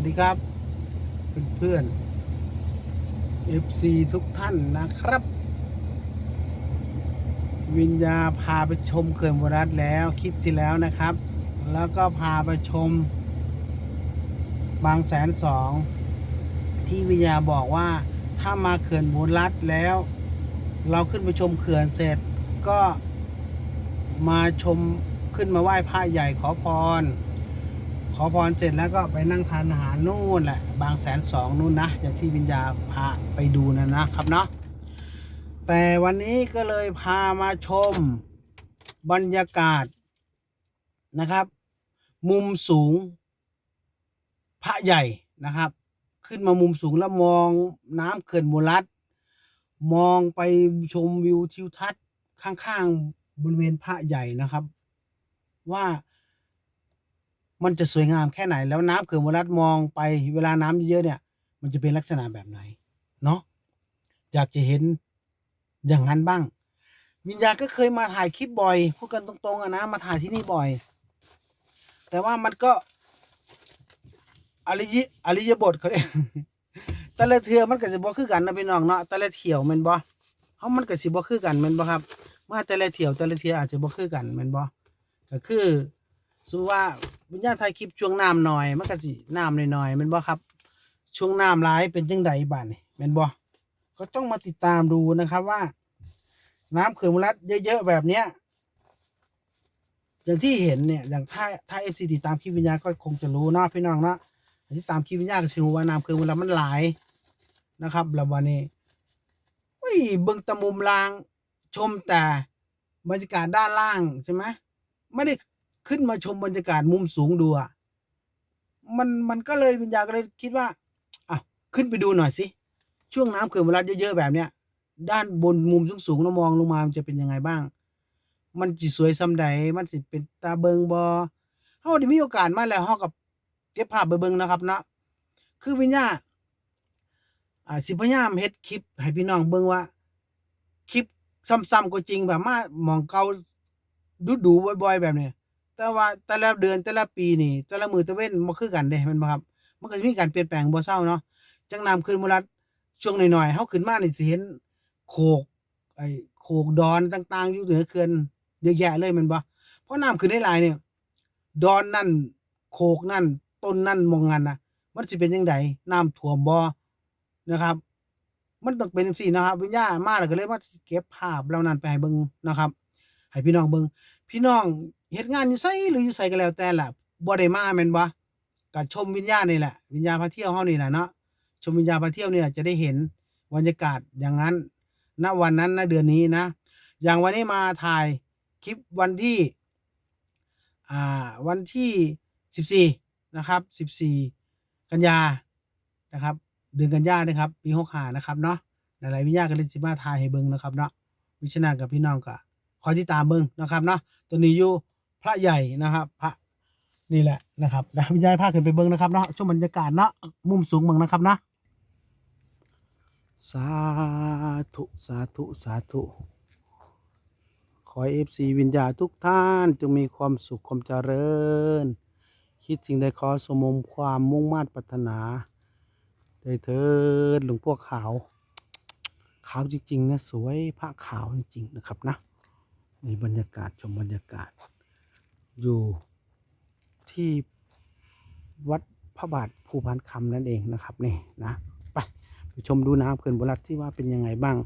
วัสดีครับ เพื่อนๆ FC ทุกท่านนะครับ วิญญาพาไปชมเขื่อนบุรัตแล้วคลิปที่แล้วนะครับ แล้วก็พาไปชม บางแสนสองที่วิญญาบอกว่าถ้ามาเขื่อนบุรัตแล้ว เราขึ้นไปชมเขื่อนเสร็จก็มาชมขึ้นมาไหว้พระใหญ่ขอพร อพรเสร็จแล้วก็ไปนั่งทานอาหารนู่นแหละ บางแสนสองนู่นนะอย่างที่วิญญาพาไปดูนะนะครับเนาะแต่วันนี้ก็เลยพามาชมบรรยากาศนะครับ มุมสูง พระใหญ่นะครับ ขึ้นมามุมสูงแล้วมองน้ำเขื่อนมูลัดมองไปชมวิวทิวทัศน์ข้างๆบริเวณพระใหญ่นะครับ ว่า มันจะสวยงามแค่ไหน แล้วน้ำเขื่อนมูลัดมองไปเวลาน้ำเยอะๆเนี่ย มันจะเป็นลักษณะแบบไหน เนาะอยากจะเห็นอย่างนั้นบ้าง วิญญาณก็เคยมาถ่ายคลิปบ่อยพูดกันตรงๆอะนะ มาถ่ายที่นี่บ่อย แต่ว่ามันก็อริยอริยบทเขาเรียกแต่ละเทือมันก็สิบ่คือกันนะพี่น้องเนาะแต่ละเที่ยวแม่นบ่เฮามันก็สิบ่คือกันแม่นบ่ครับ มาแต่ละเที่ยวแต่ละเทียอาจจะบ่คือกันแม่นบ่ก็คือ สมมุติว่าวิญญาณถ่ายคลิปช่วงน้ำหน่อยมันก็สิน้ำหน้อยๆแม่นบ่ครับ ช่วงน้ำหลายเป็นจังไดบัดนี่แม่นบ่ก็ต้องมาติดตามดูนะครับว่า น้ำเขื่อนมูลัดเยอะๆแบบเนี้ยอย่างที่เห็นเนี่ยอย่างถ้าถ้าเอฟซีติดตามคลิปวิญญาณก็คงจะรู้เนาะพี่น้องเนาะที่ตามคลิปวิญญาณก็สิรู้ว่าน้ำเขื่อนมูลัดมันหลายนะครับแล้ววันนี้อุ้ยเบิ่งตะมุมลางชมแต่บรรยากาศด้านล่างใช่ไหมไม่ได้ ขึ้นมาชมบรรยากาศมุมสูงดูอะมันมันก็เลยวิญญาณก็เลยคิดว่าอะขึ้นไปดูหน่อยสิ ช่วงน้ำเขื่อนมูลัดเยอะๆแบบเนี้ย ด้านบนมุมสูงๆแล้วมองลงมามันจะเป็นยังไงบ้าง มันสิสวยซำใดมันสิเป็นตาเบิงบอเฮาได้มีโอกาสมาแล้วเฮากับเก็บภาพไปเบิงนะครับเนาะคือวิญญาอ่าสิพยายามเฮ็ดคลิป ให้พี่น้องเบิงว่าคลิปซ้ำๆก็จริงแบบมามองเก่าดูๆบ่อยๆแบบนี้ แต่ว่าแต่ละเดือนแต่ละปีนี่แต่ละมือแต่เว้นบ่คือกันเด้แม่นบ่ครับมันก็สิมีการเปลี่ยนแปลงบ่เซาเนาะจังน้ำขึ้นมุรัดช่วงหน่อยๆเฮาขึ้นมานี่สิเห็นโขกไอ้โขกดอนต่าง ๆ อยู่เหนือเขื่อนเยอะแยะเลยแมันบ่เพราะน้ำขึ้นได้หลายเนี่ยดอนนั่นโขกนั่นต้นนั่นมองงันนะมันสิเป็นจังไดน้ำท่วมบ่นะครับ มันต้องเป็นจังซี่นะครับ วิญญาณมาแล้วก็เลยมาเก็บภาพเหล่านั้นไปให้เบิ่งนะครับ ให้พี่น้องเบิ่งพี่น้อง เฮ็ดงานอยู่ไสหรืออยู่ไสก็แล้วแต่ล่ะบ่ได้มาแม่นบ่ก็ชมวิญญาณนี่แหละวิญญาณพาเที่ยวเฮานี่แหละเนาะชมวิญญาณพาเที่ยวเนี่ยจะได้เห็นบรรยากาศอย่างนั้นณวันนั้นณเดือนนี้นะ อย่างวันนี้มาถ่ายคลิปวันที่อ่าวันที่สิบสี่นะครับสิบสี่กันยานะครับ เดือนกันยานะครับปีหกหานะครับเนาะหลายๆวิญญาณก็เลยสิมาถ่ายให้เบิ่งนะครับเนาะวิชนากับพี่น้องก็คอยติดตามเบิ่งนะครับเนาะตัวนี้อยู่ พระใหญ่นะครับ พระนี่แหละนะครับนะวิญญาณพาคขึ้นไปเบิ่งนะครับเนาะช่วงบรรยากาศเนาะมุมสูงเบิ่งนะครับนะสาธุสาธุสาธุขอเอฟซีวิญญาทุกท่านจงมีความสุขความเจริญ คิดสิ่งใดขอสมมความมุ่งมา่ปรารถนาได้เถิดหลวงพ่อขาว ขาวจริงๆนะสวยพระขาวจริงๆนะครับนะนี่บรรยากาศชมบรรยากาศ อยู่ที่วัดพระบาทภูพานคำนั่นเองนะครับนี่นะไปไปชมดูน้ำเขื่อนบุรัตที่ว่าเป็นยังไงบ้าง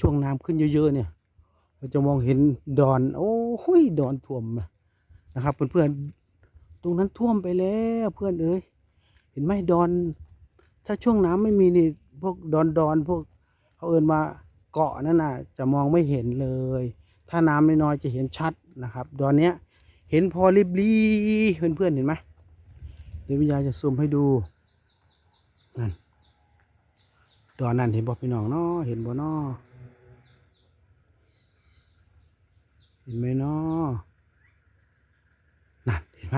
ช่วงน้ำขึ้นเยอะๆเนี่ย เราจะมองเห็นดอน โอ้หุยดอนท่วมนะครับเพื่อนๆตรงนั้นท่วมไปแล้วเพื่อนเอ้ยเห็นไหมดอน ถ้าช่วงน้ำไม่มีนี่พวกดอนดอนพวกเขาเอินมาเกาะนั่นน่ะจะมองไม่เห็นเลย ถ้าน้ำน้อยๆจะเห็นชัดนะครับ ดอนเนี้ย เห็นพอริบลีเพื่อนๆเห็นไหมเดี๋ยววิญญาจะซูมให้ดูนั่นตอนนั้นเห็นบ่พี่น้องเนาะเห็นบ่เนาะเห็นไหมเนาะนั่นเห็นไหม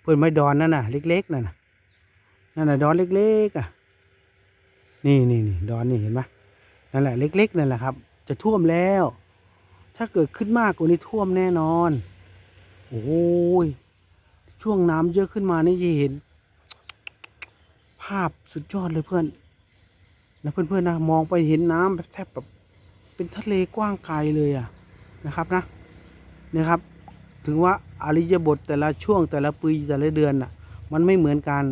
เพิ่อนไม้ดอนนั่นน่ะ เล็กๆนั่นน่ะนั่นน่ะดอนเล็กๆอะนี่นี่นี่ดอนนี่เห็นไหมนั่นแหละเล็ก ๆ นั่นแหละครับ จะท่วมแล้ว ถ้าเกิดขึ้นมากกว่านี้ท่วมแน่นอน โอ้ย ช่วงน้ำเยอะขึ้นมานี่จะเห็น ภาพสุดยอดเลยเพื่อนนะเพื่อนๆนะมองไปเห็นน้ำแบบแทบแบบเป็นทะเลกว้างไกลเลยอะนะครับนะนี่ยครับ ถึงว่าอริยบทแต่ละช่วงแต่ละปีแต่ละเดือนน่ะ มันไม่เหมือนกัน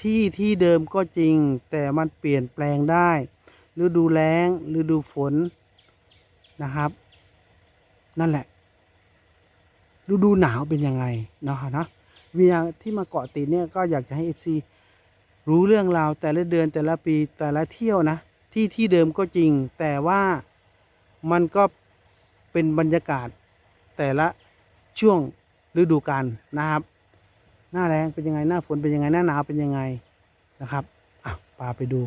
ที่ที่เดิมก็จริง แต่มันเปลี่ยนแปลงได้ฤดูแล้งฤดูฝนนะครับ นั่นแหละ ฤดูหนาวเป็นยังไงเนาะนะเมียที่มาเกาะติดเนี่ยก็อยากจะให้เอฟซีรู้เรื่องราวแต่ละเดือนแต่ละปีแต่ละเที่ยวนะ ที่ที่เดิมก็จริง แต่ว่ามันก็เป็นบรรยากาศแต่ละช่วงฤดูกาลนะครับ หน้าแรงเป็นยังไงหน้าฝนเป็นยังไงหน้าหนาวเป็นยังไงนะครับอะพาไปดู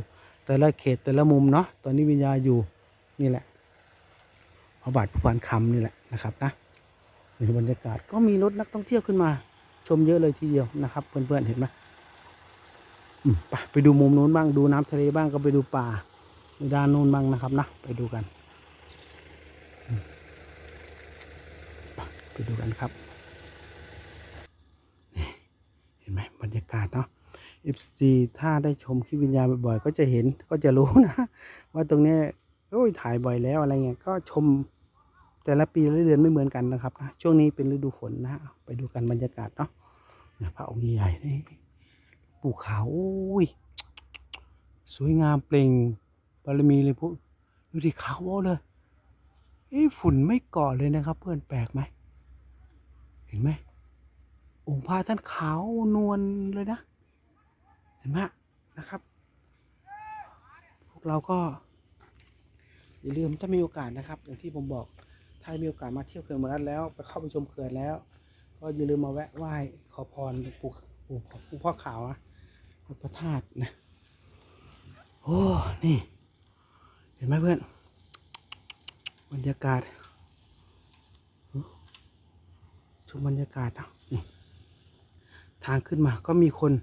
แต่ละเขตแต่ละมุมเนาะตอนนี้วิญญาอยู่นี่แหละพระบาทพระพานคำนี่แหละนะครับนะ นบรรยากาศก็มีรถนักท่องเที่ยวขึ้นมา ชมเยอะเลยทีเดียวนะครับเพื่อนๆเห็นไหมไปไปดูมุมนู้นบ้างดูน้ำทะเลบ้างก็ไปดูป่าด้านนู้นบ้างนะครับนะไปดูกันไปดูกันครับเห็นไหมบรรยากาศเนาะ FC ถ้าได้ชมคลิปวิญญาณบ่อยๆก็จะเห็นก็จะรู้นะ ว่าตรงนี้โอ้ยถ่ายบ่อยแล้วอะไรเงี้ยก็ชม แต่ละปีละเดือนไม่เหมือนกันนะครับนะช่วงนี้เป็นฤดูฝนนะไปดูกันบรรยากาศเนาะพระองค์ใหญ่นี่ภูเขาโอ้ยสวยงามเปล่งบารมีเลยพวกดูที่ขาวเลยเอ้ฝุ่นไม่เกาะเลยนะครับ เพื่อนแปลกไหมเห็นไหมองค์พระท่านขาวนวลเลยนะ เห็นไหมนะครับ พวกเราก็อย่าลืมถ้ามีโอกาสนะครับ อย่างที่ผมบอก ถ้ามีโอกาสมาเที่ยวเขื่อนมรัดแล้ว ไปเข้าไปชมเขื่อนแล้ว ก็อย่าลืมมาแวะไหว้ขอพรปู่ปู่ปู่พ่อขาวนะพระธาตุนะโอ้นี่ เห็นไหมเพื่อนบรรยากาศชมบรรยากาศนะนี่ทางขึ้นมาก็มีคน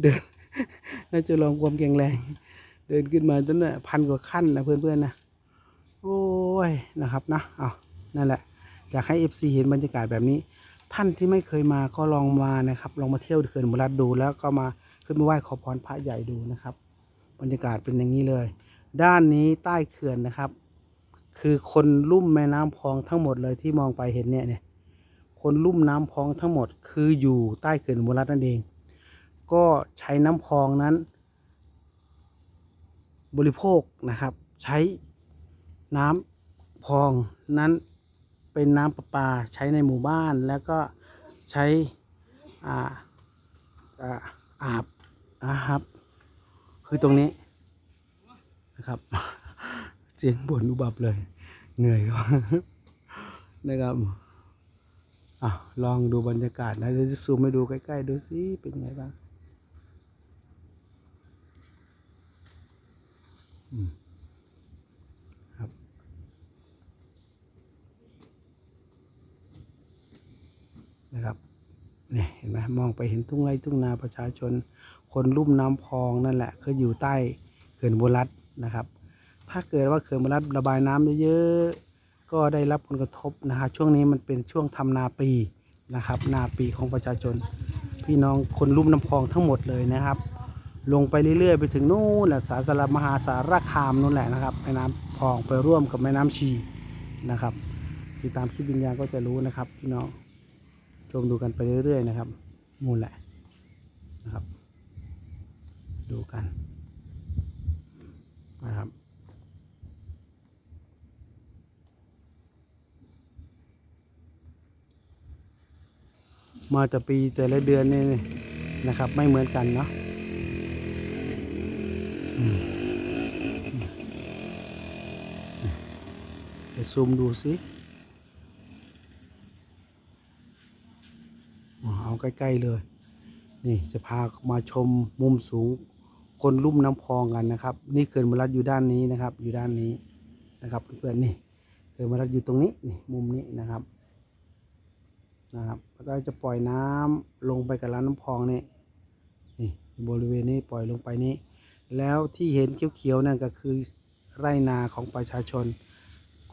เดิน น่าจะลองความแข็งแรง เดินขึ้นมาจนเนี่ยพันกว่าขั้นนะเพื่อนๆนะ โอ้ยนะครับนะเอานั่นแหละอยากให้ FC เห็นบรรยากาศแบบนี้ ท่านที่ไม่เคยมาก็ลองมานะครับ ลองมาเที่ยวเขื่อนมุรัดดู แล้วก็มาขึ้นมาไหว้ขอพรพระใหญ่ดูนะครับ บรรยากาศเป็นอย่างนี้เลย ด้านนี้ใต้เขื่อนนะครับ คือคนลุ่มแม่น้ำพองทั้งหมดเลยที่มองไปเห็นเนี่ยเนี่ยคนลุ่มน้ำพองทั้งหมด คืออยู่ใต้เขื่อนอุรัตน์นั่นเอง ก็ใช้น้ำพองนั้น บริโภคนะครับ ใช้ น้ำพองนั้นเป็นน้ำประปาใช้ในหมู่บ้านแล้วก็ใช้อ่าอ่าอาบนะครับ คือตรงนี้นะครับ เสียงบ่นอุบับเลย เหนื่อยครับนะครับอะลองดูบรรยากาศนะเดี๋ยวจะซูมให้ดูใกล้ ๆ ดูสิเป็นยังไงบ้าง อืมครับ นะครับเนี่ยเห็นไหมมองไปเห็นทุ่งไร่ทุ่งนาประชาชน คนลุ่มน้ำพองนั่นแหละคืออยู่ใต้เขื่อนบุรัตนะครับ ถ้าเกิดว่าเขื่อนบุรัตระบายน้ำเยอะๆก็ได้รับผลกระทบนะฮะช่วงนี้มันเป็นช่วงทำนาปีนะครับ นาปีของประชาชน พี่น้องคนลุ่มน้ำพองทั้งหมดเลยนะครับ ลงไปเรื่อยๆ ไปถึงนู่นแหละสาสารมหาสารคามนู่นแหละนะครับแม่น้ำพองไปร่วมกับแม่น้ำชีนะครับติดตามคลิปวิญญาณก็จะรู้นะครับพี่น้อง ชมดูกันไปเรื่อย ๆ นะครับ มูลแหละนะครับ ดูกันนะครับมาแต่ปีแต่ละเดือนนี่นะครับ ไม่เหมือนกันเนาะอืมไปซูมดูสิ อ๋อ เอาใกล้ ๆ เลย นี่จะพามาชมมุมสูง คนลุ่มน้ำพองกันนะครับ นี่เขื่อนมรัดอยู่ด้านนี้นะครับ อยู่ด้านนี้นะครับเพื่อนๆนี่เขื่อนมรัดอยู่ตรงนี้นี่มุมนี้นะครับนะครับแล้วก็จะปล่อยน้ำลงไปกับร้านน้ำพองนี่นี่บริเวณนี้ปล่อยลงไปนี้แล้วที่เห็นเขียวๆนั่นก็คือไร่นาของประชาชน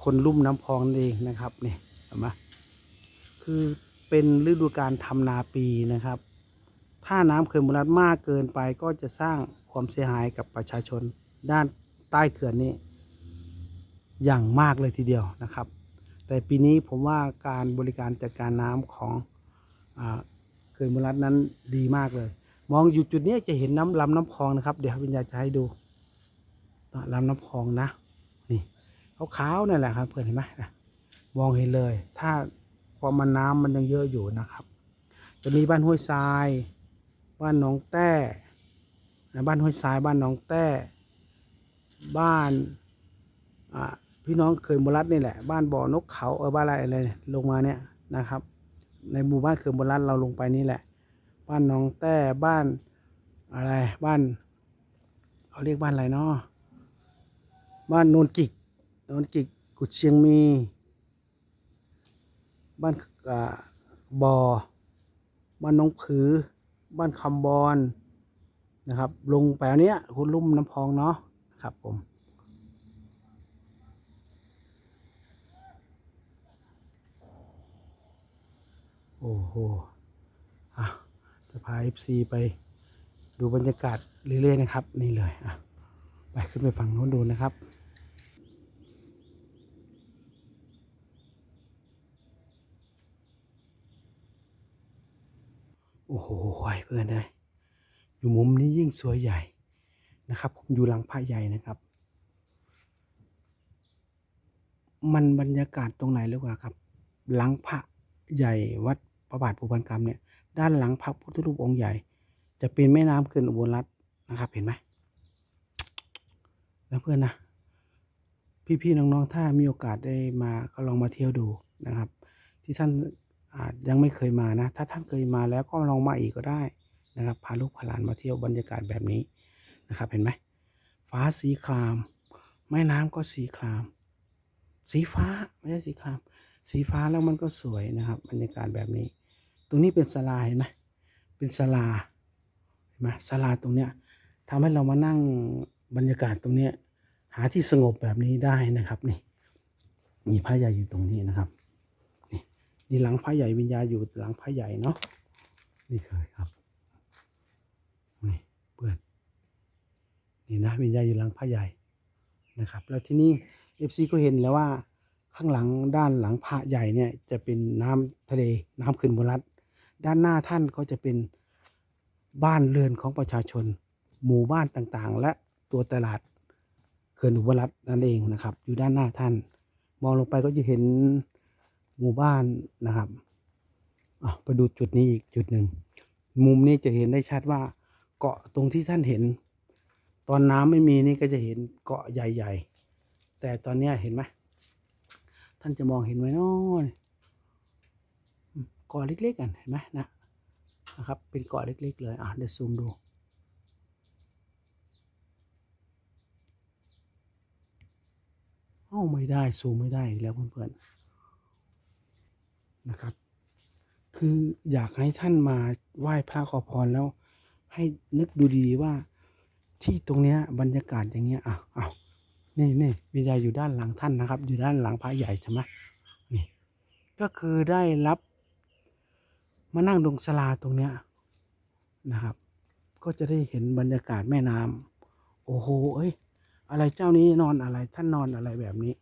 คนลุ่มน้ำพองนั่นเองนะครับนี่เห็นไหมคือ เป็นฤดูการทำนาปีนะครับ ถ้าน้ำเขื่อนบุรีรัตน์มากเกินไปก็จะสร้างความเสียหายกับประชาชน ด้านใต้เขื่อนนี้ อย่างมากเลยทีเดียวนะครับ แต่ปีนี้ผมว่าการบริการจัดการน้ำของเขื่อนบุรีรัตน์นั้นดีมากเลย มองอยู่จุดนี้จะเห็นน้ำลำน้ำคลองนะครับ เดี๋ยววิญญาจะให้ดูลำน้ำคลองนะนี่ขาวๆนั่นแหละครับเพื่อนเห็นไหมมองเห็นเลย ถ้า พอมันน้ำมันยังเยอะอยู่นะครับ จะมีบ้านห้วยทราย บ้านหนองแต้นบ้านห้วยทราย บ้านหนองแต้ บ้านพี่น้องเขื่อนบุรัตน์นี่แหละ บ้านบ่อนกเขาเออบ้านอะไรอะไรลงมาเนี่ยนะครับ ในหมู่บ้านเขื่อนบุรัตเราลงไปนี่แหละ บ้านหนองแต้บ้านอะไรบ้านเขาเรียกบ้านอะไรเนาะบ้านโนนกิกโนนกิกกุดเชียงมี บ้านอ่าบ่อบ้านหน้องผือ บ้านคำบอนนะครับ ลงไปอันเนี้ยคุณลุ่มน้ำพองเนาะครับผมโอ้โหอะจะพา FC ไปดูบรรยากาศเรื่อยๆนะครับ นี่เลยอะไปขึ้นไปฝั่งโน้นดูนะครับ โอ้โหเพื่อนเลยอยู่มุมนี้ยิ่งสวยใหญ่นะครับผมอยู่หลังพระใหญ่นะครับ มันบรรยากาศตรงไหนหรือว่าครับ หลังพระใหญ่วัดพระบาทภูพานคำเนี่ย ด้านหลังพระพุทธรูปองค์ใหญ่ จะเป็นแม่น้ำเขื่อนอุบลรัตน์นะครับ เห็นไหมแล้วเพื่อนนะพี่ๆน้องๆถ้ามีโอกาสได้มาก็ลองมาเที่ยวดูนะครับ ที่ท่าน อาจยังไม่เคยมานะ ถ้าท่านเคยมาแล้วก็ลองมาอีกก็ได้นะครับ พาลูกพาหลานมาเที่ยวบรรยากาศแบบนี้นะครับ เห็นไหมฟ้าสีคราม แม่น้ำก็สีคราม สีฟ้าไม่ใช่สีคราม สีฟ้าแล้วมันก็สวยนะครับ บรรยากาศแบบนี้ ตรงนี้เป็นศาลาเห็นไหมเป็นศาลาเห็นไหมศาลาตรงเนี้ยทำให้เรามานั่งบรรยากาศตรงเนี้ยหาที่สงบแบบนี้ได้นะครับ นี่นี่พระใหญ่อยู่ตรงนี้นะครับ นี่นี่หลังพระใหญ่วิญญาอยู่หลังพระใหญ่เนาะนี่เคยครับนี่เปิดนี่นะวิญญาอยู่หลังพระใหญ่นะครับ แล้วที่นี่เอฟซีก็เห็นแล้วว่าข้างหลังด้านหลังพระใหญ่เนี่ยจะเป็นน้ำทะเลน้ำขึ้นบรัดด้านหน้าท่านก็จะเป็นบ้านเรือนของประชาชน หมู่บ้านต่างๆ และตัวตลาดเขื่อนอุบลรัตน์นั่นเองนะครับ อยู่ด้านหน้าท่าน มองลงไปก็จะเห็น หมู่บ้านนะครับอะไปดูจุดนี้อีกจุดหนึ่ง มุมนี้จะเห็นได้ชัดว่า เกาะตรงที่ท่านเห็น ตอนน้ำไม่มีนี่ก็จะเห็นเกาะใหญ่ ๆ แต่ตอนนี้เห็นไหมท่านจะมองเห็นไหมนาะอืมเกาะเล็กๆกันเห็นไหมนะนะครับ เป็นเกาะเล็ก ๆ เลยอะเดี๋ยวซูมดูเอ้าไม่ได้ซูมไม่ได้อีกแล้วเพื่อนๆ นะครับ คืออยากให้ท่านมาไหว้พระขอพรแล้ว ให้นึกดูดีๆว่าที่ตรงเนี้ยบรรยากาศอย่างเงี้ยอะอ้าวนี่นี่วิญญาณอยู่ด้านหลังท่านนะครับ อยู่ด้านหลังพระใหญ่ใช่ไหมนี่ ก็คือได้รับ มานั่งตรงศาลาตรงเนี้ยนะครับ ก็จะได้เห็นบรรยากาศแม่น้ำโอ้โห เอ้ย อะไรเจ้านี้นอนอะไร ท่านนอนอะไรแบบนี้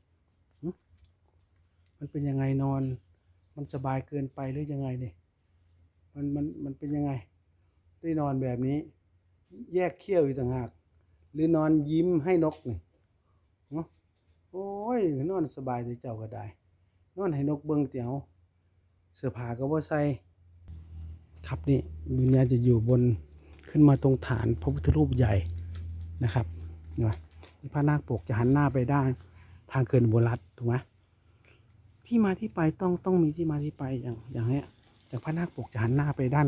มันเป็นยังไงนอน มันสบายเกินไปหรือยังไงเนี่ยมันมันมันเป็นยังไง ได้นอนแบบนี้ แยกเขี้ยวอยู่ต่างหาก หรือนอนยิ้มให้นกนี่เนาะโอ้ยนอนสบายแต่เจ้าก็ได้ นอนให้นกเบิ่งเตียวเสื้อผ้าก็บ่ใส่ครับนี่วิญญาณจะอยู่บนขึ้นมาตรงฐานพระพุทธรูปใหญ่นะครับนไหมพระนาคปกจะหันหน้าไปด้านทางเขื่อนอุบรัตถูกไหม ที่มาที่ไปต้องต้องมีที่มาที่ไปอย่างอย่างเนี้ยจากพระนาคปกจะหันหน้าไปด้าน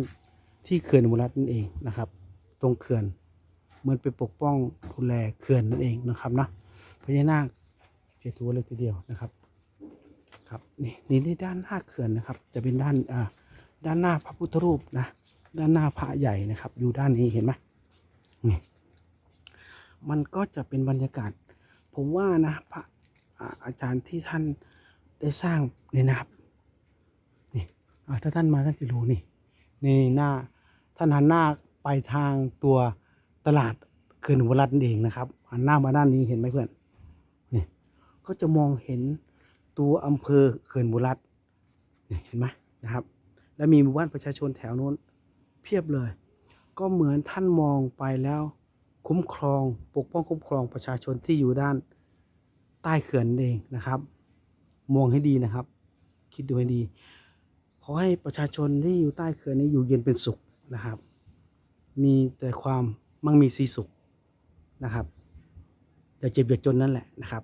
ที่เขื่อนอุบลรัตนั่นเองนะครับ ตรงเขื่อนเหมือนไปปกป้องดูแลเขื่อนนั่นเองนะครับนะพญานาคเจตัวเลยทีเดียวนะครับครับนี่นี่ในด้านหน้าเขื่อนนะครับ จะเป็นด้านอ่าด้านหน้าพระพุทธรูปนะด้านหน้าพระใหญ่นะครับ อยู่ด้านนี้เห็นไหมนี่มันก็จะเป็นบรรยากาศ ผมว่านะพระอาจารย์ที่ท่าน ได้สร้างเนี่ยนะครับนี่ถ้าท่านมาท่านจะรู้นี่นี่หน้าท่านหันหน้าไปทางตัวตลาดเขื่อนอุบลรัตน์เองนะครับหันหน้ามาด้านนี้เห็นไหมเพื่อนนี่ก็จะมองเห็นตัวอำเภอเขื่อนอุบลรัตน์เห็นไหมนะครับ และมีหมู่บ้านประชาชนแถวโน้นเพียบเลย ก็เหมือนท่านมองไปแล้วคุ้มครองปกป้องคุ้มครองประชาชนที่อยู่ด้านใต้เขื่อนเองนะครับ มองให้ดีนะครับ คิดดูให้ดี ขอให้ประชาชนที่อยู่ใต้เขื่อนนี้อยู่เย็นเป็นสุขนะครับ มีแต่ความมั่งมีสีสุขนะครับอย่าเจ็บอย่าจนนั่นแหละนะครับ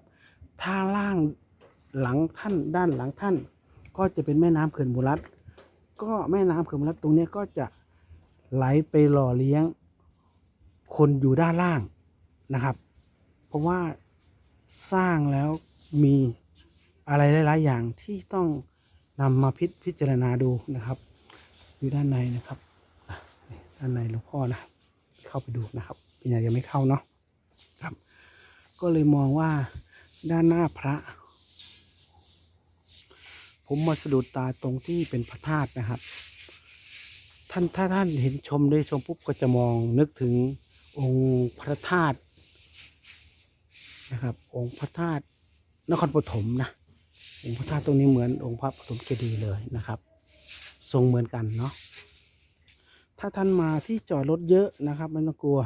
ถ้าล่างหลังท่านด้านหลังท่าน ก็จะเป็นแม่น้ำเขื่อนบุรัตก็แม่น้ำเขื่อนบุรัตตรงนี้ก็จะไหลไปหล่อเลี้ยงคนอยู่ด้านล่างนะครับ เพราะว่าสร้างแล้วมี อะไรหลาย ๆ อย่างที่ต้องนำมาพิจพิจารณาดูนะครับอยู่ด้านในนะครับด้านในหลวงพ่อนะ เข้าไปดูนะครับปีนี้ยังไม่เข้าเนาะครับ ก็เลยมองว่าด้านหน้าพระ ผมมาสะดุดตาตรงที่เป็นพระธาตุนะครับ ท่านถ้าท่านเห็นชมได้ชมปุ๊บก็จะมองนึกถึงองค์พระธาตุนะครับ องค์พระธาตุนครปฐมนะ องค์พระธาตุตรงนี้เหมือนองค์พระปฐมเจดีย์เลยนะครับ ทรงเหมือนกันเนาะถ้าท่านมาที่จอดรถเยอะนะครับไม่ต้องกลัว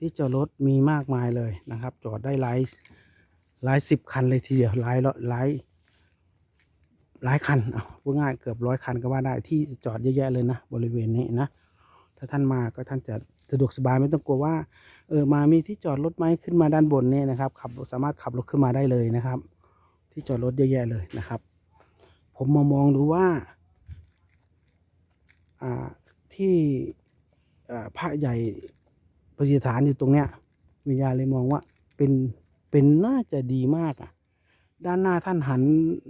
ที่จอดรถมีมากมายเลยนะครับ จอดได้หลายหลายสิบคันเลยทีเดียวหลายหลายหลายคันเอาพูดง่ายเกือบร้อยคันก็ว่าได้ที่จอดเยอะแยะเลยนะบริเวณนี้นะ ถ้าท่านมาก็ท่านจะสะดวกสบายไม่ต้องกลัวว่าเออมามีที่จอดรถไหมขึ้นมาด้านบนเนี่ยนะครับขับสามารถขับรถขึ้นมาได้เลยนะครับ ที่จอดรถเยอะแยะเลยนะครับ ผมมามองดูว่าที่พระใหญ่ประดิษฐานอยู่ตรงเนี้ยวิญญาณเลยมองว่าเป็นเป็นน่าจะดีมากอะ ด้านหน้าท่านหัน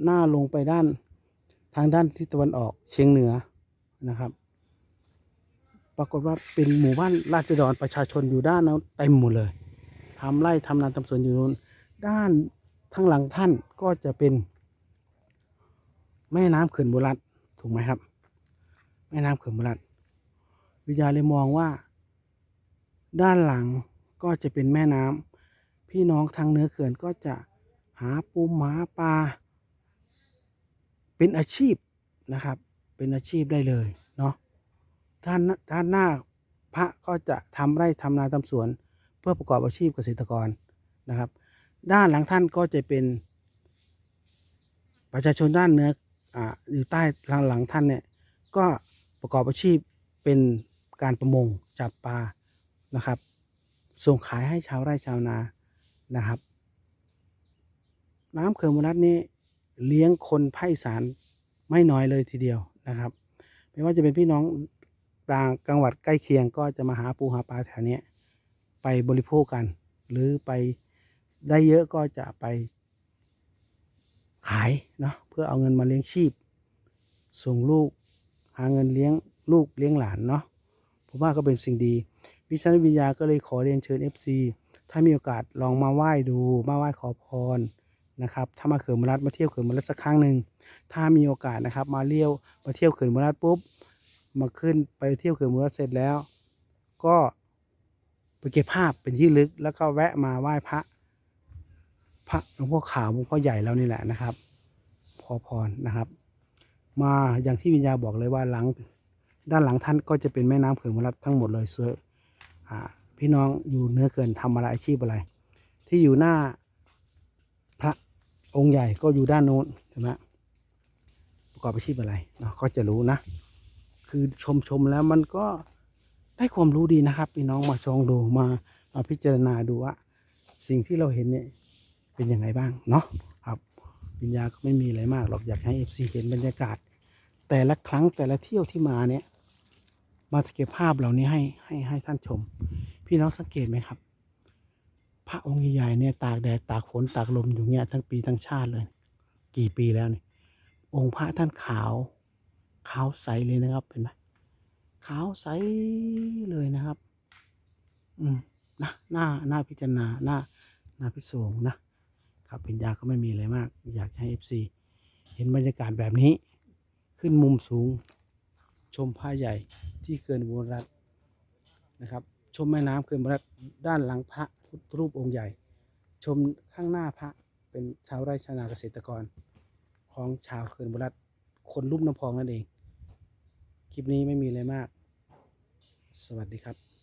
หน้าลงไปด้านทางด้านทิศตะวันออกเฉียงเหนือนะครับ ปรากฏว่าเป็นหมู่บ้านราษฎรประชาชนอยู่ด้านนั้นเต็มหมดเลยทำไร่ทำนาทำสวนอยู่นู้นด้าน ข้งหลังท่านก็จะเป็น แม่น้ำเขื่อนบุรัตถูกไหมครับ แม่น้ำเขื่อนบุรัตวิทยาเลยมองว่า ด้านหลังก็จะเป็นแม่น้ำพี่น้องทางเหนือเขื่อนก็จะหาปูหาปลาเป็นอาชีพนะครับ เป็นอาชีพได้เลยเนาะด้านด้านหน้าพระก็จะทำไร่ทำนาทำสวน เพื่อประกอบอาชีพเกษตรกรนะครับ ด้านหลังท่านก็จะเป็น ประชาชนด้านเนืออ่าอยู่ใต้ทางหลังท่านเนี่ยก็ประกอบอาชีพเป็นการประมงจับปลานะครับ ส่งขายให้ชาวไร่ชาวนานะครับ น้ำเขื่อนมุรัตนี้เลี้ยงคนภาคอีสานไม่น้อยเลยทีเดียวนะครับ ไม่ว่าจะเป็นพี่น้องต่างจังหวัดใกล้เคียงก็จะมาหาปูหาปลาแถวนี้ไปบริโภคกัน หรือไป ได้เยอะก็จะไปขายเนาะเพื่อเอาเงินมาเลี้ยงชีพ ส่งลูกหาเงินเลี้ยงลูกเลี้ยงหลานเนาะผมว่าก็เป็นสิ่งดี วิชาวิญญาก็เลยขอเรียนเชิญ FC ถ้ามีโอกาสลองมาไหว้ดูมาไหว้ขอพรนะครับถ้ามาเขื่อนมรัดมาเที่ยวเขื่อนมรัดสักครั้งหนึ่งถ้ามีโอกาสนะครับมาเลี้ยวมาเที่ยวเขื่อนมรัดปุ๊บมาขึ้นไปเที่ยวเขื่อนมรัดเสร็จแล้ว ก็ไปเก็บภาพเป็นที่ลึกแล้วก็แวะมาไหว้พระ พระหลวงพ่อขาวหลวงพ่อใหญ่แล้วนี่แหละนะครับขอพรนะครับ มาอย่างที่วิญญาบอกเลยว่าหลังด้านหลังท่านก็จะเป็นแม่น้ำเขื่อนมรัดทั้งหมดเลยสวยอ่พี่น้องอยู่เนื้อเขื่อนทำอะไรอาชีพอะไร ที่อยู่หน้าพระองค์ใหญ่ก็อยู่ด้านโน้นใช่ไหมประกอบอาชีพอะไรเนาะก็จะรู้นะ คือชมชมแล้วมันก็ได้ความรู้ดีนะครับ พี่น้องมาชองดูมามาพิจารณาดูว่า สิ่งที่เราเห็นเนี่ย เป็นยังไงบ้างเนาะครับวิญญาก็ไม่มีอะไรมากหรอกอยากให้เอฟซีเห็นบรรยากาศ แต่ละครั้งแต่ละเที่ยวที่มาเนี่ย มาเก็บภาพเหล่านี้ให้ให้ให้ท่านชม พี่น้องสังเกตไหมครับ พระองค์ใหญ่ๆเนี่ยตากแดดตากฝนตากลมอยู่เงี้ยทั้งปีทั้งชาติเลย กี่ปีแล้วเนี่ยองค์พระท่านขาว ขาวใสเลยนะครับเห็นไหมขาวใสเลยนะครับ อืมนะหน้าหน้าพิจารณาหน้าหน้าพิศวงนะ ครับป็นยาก็ไม่มีอะไรมาก อยากให้ FC เห็นบรรยากาศแบบนี้ ขึ้นมุมสูง ชมผ้าใหญ่ที่เกินบุรัตนะครับ ชมแม่น้ำเขื่อนบุรัตด้านหลังพระพุทธรูปองค์ใหญ่ ชมข้างหน้าพระเป็นชาวไร่ชาวนาเกษตรกร ของชาวเขื่อนบุรัตคนลุ่มน้ำพองนั่นเอง คลิปนี้ไม่มีอะไรมาก สวัสดีครับ